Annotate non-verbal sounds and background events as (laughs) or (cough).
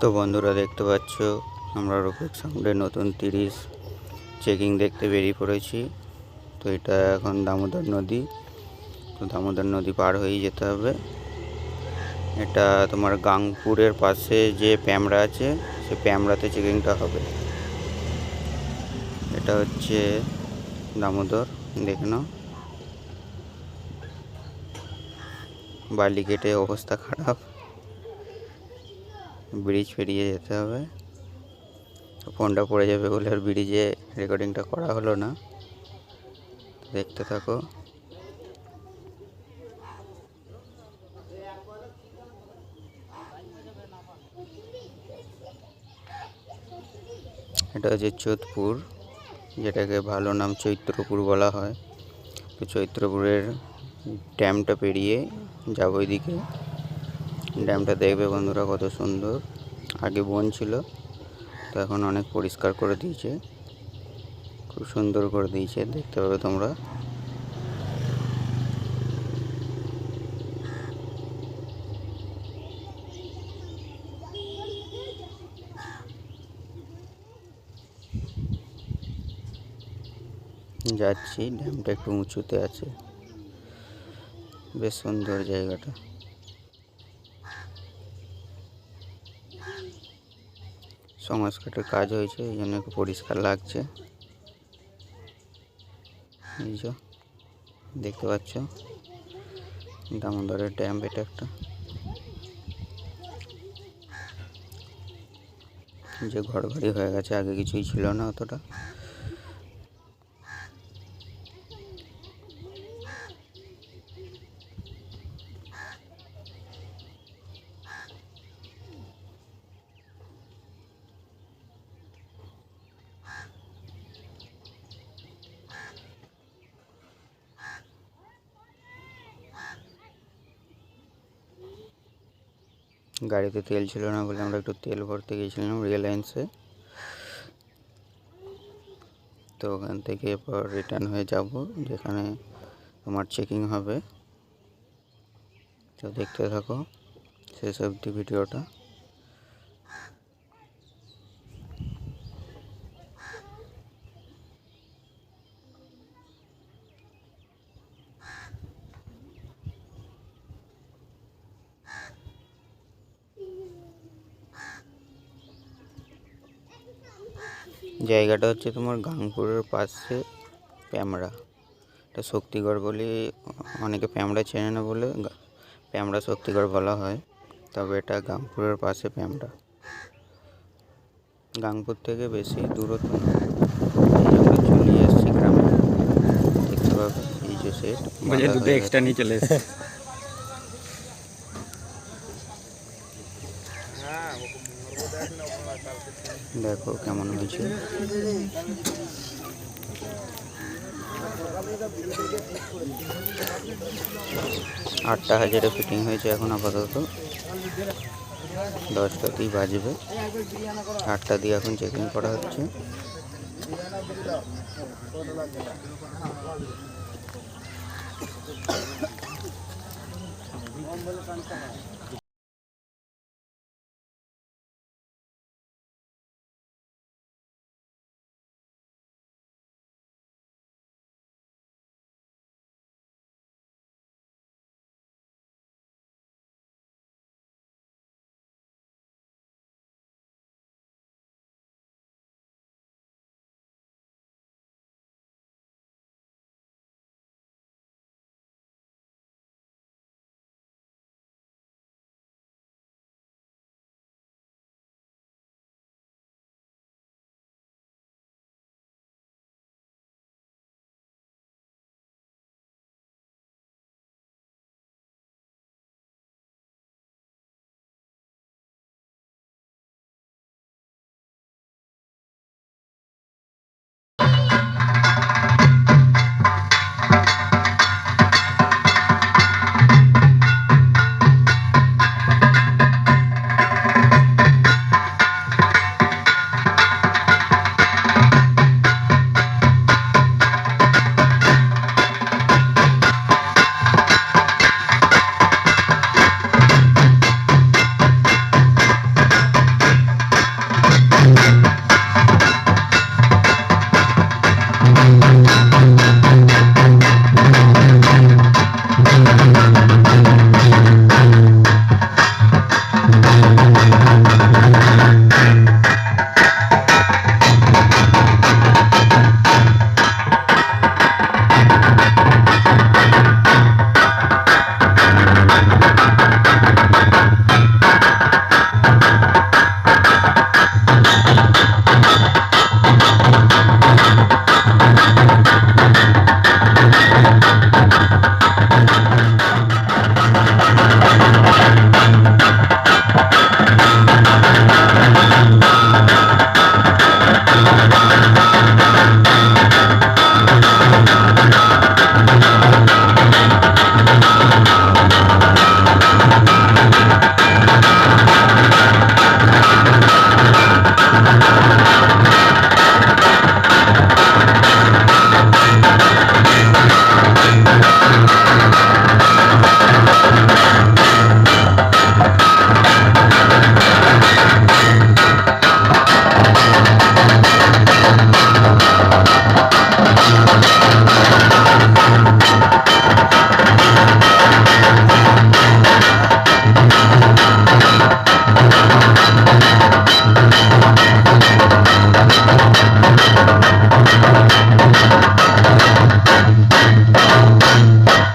তো বন্ধুরা দেখতে পাচ্ছ, আমরা রফিক সাউন্ডের নতুন তিরিশ চেকিং দেখতে বেরিয়ে পড়েছি। তো এটা এখন দামোদর নদী, তো দামোদর নদী পার হয়েই যেতে হবে। এটা তোমার গাংপুরের পাশে যে প্যামরা আছে, সে প্যামরাতে চেকিংটা হবে। এটা হচ্ছে দামোদর, দেখে নাও। বালি কেটে অবস্থা খারাপ। ব্রিজ পেরিয়ে যেতে হবে। ফোনটা পড়ে যাবে বলে আর ব্রিজে রেকর্ডিংটা করা হলো না। দেখতে থাকো। এটা হচ্ছে চোদপুর যেটাকে ভালো নাম চৈত্রপুর বলা হয়। তো চৈত্রপুরের ড্যামটা পেরিয়ে যাব ওইদিকে ড্যামটা দেখবে বন্ধুরা কত সুন্দর। আগে বন ছিল, তো এখন অনেক পরিষ্কার করে দিয়েছে। খুব সুন্দর করে দিয়েছে, দেখতে পাবে তোমরা। যাচ্ছি, ড্যামটা একটু উঁচুতে আছে। বেশ সুন্দর জায়গাটা। সংস্কারের কাজ হয়েছে, এই জন্য একটু পরিষ্কার লাগছে। এই যে, দেখতে পাচ্ছ? দামোদরের ড্যাম, এটা একটা। যে ঘর ঘড়ি হয়ে গেছে, আগে কিছুই ছিল না অতটা। গাড়িতে তেল ছিল না বলে আমরা একটু তেল ভরতে গিয়েছিলাম রিয়েলায়েন্সে তো ওখান থেকে এরপর রিটার্ন হয়ে যাব, যেখানে তোমার চেকিং হবে। তো দেখতে থাকো সেসব ভিডিওটা। জায়গাটা হচ্ছে তোমার গাংপুরের পাশে প্যামরা। এটা শক্তিগড় বলে অনেকে প্যামরা চেনে না বলে প্যামরা শক্তিগড় বলা হয়। তবে এটা গাংপুরের পাশে প্যামরা। গাংপুর থেকে বেশি দূরত্ব চলে এসেছি গ্রামে দেখতে পাবে এই যে সেট দুটো এক্সট্রা নিয়ে চলে এসেছে। (laughs) দেখো কেমন হয়েছে। আটটা হাজারে ফিটিং হয়েছে এখন আপাতত। দশটাতেই বাজবে। আটটা দিয়ে এখন চেকিং করা হচ্ছে।